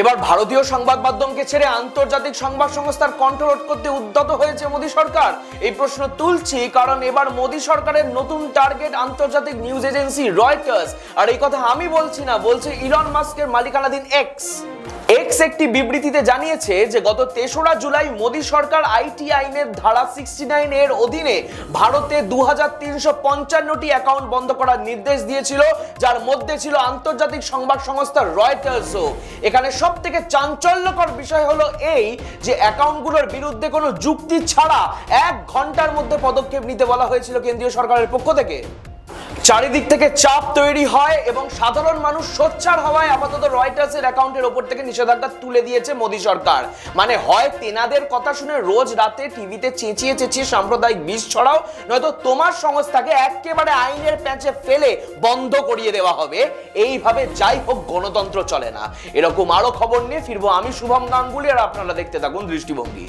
এবার ভারতীয় সংবাদ মাধ্যমকে ছেড়ে আন্তর্জাতিক সংবাদ সংস্থার কণ্ঠ রোধ করতে উদ্যত হয়েছে মোদী সরকার। এই প্রশ্ন তুলছি কারণ এবার মোদী সরকারের নতুন টার্গেট আন্তর্জাতিক নিউজ এজেন্সি রয়টার্স। আর এই কথা আমি বলছি না, বলছে ইলন মাস্কের মালিকানাধীন এক্স একটি বিবৃতিতে জানিয়েছে যে গত তেসরা জুলাই মোদী সরকার আইটি আইনের ধারা সিক্সটি নাইন এর অধীনে ভারতে দু পঞ্চান্নটি অ্যাকাউন্ট বন্ধ করার নির্দেশ দিয়েছিল, যার মধ্যে ছিল আন্তর্জাতিক সংবাদ সংস্থা রয়টার্সও এখানে সব থেকে চাঞ্চল্যকর বিষয় হলো এই যে অ্যাকাউন্টগুলোর বিরুদ্ধে কোনো যুক্তি ছাড়া এক ঘণ্টার মধ্যে পদক্ষেপ নিতে বলা হয়েছিল কেন্দ্রীয় সরকারের পক্ষ থেকে। চারিদিক থেকে চাপ তৈরি হয় এবং সাধারণ মানুষ সোচ্চার হওয়ায় আপাতত রয়টার্সের অ্যাকাউন্টের ওপর থেকে নিষেধাজ্ঞা তুলে দিয়েছে মোদী সরকার। মানে হয় তেনাদের কথা শুনে রোজ রাতে টিভিতে চেঁচিয়ে চেঁচিয়ে সাম্প্রদায়িক বিষ ছড়াও, নয়তো তোমার সংস্থাকে একেবারে আইনের প্যাঁচে ফেলে বন্ধ করিয়ে দেওয়া হবে। এইভাবে যাই হোক, গণতন্ত্র চলে না। এরকম আরও খবর নিয়ে ফিরবো আমি শুভম গাঙ্গুলি, আর আপনারা দেখতে থাকুন দৃষ্টিভঙ্গি।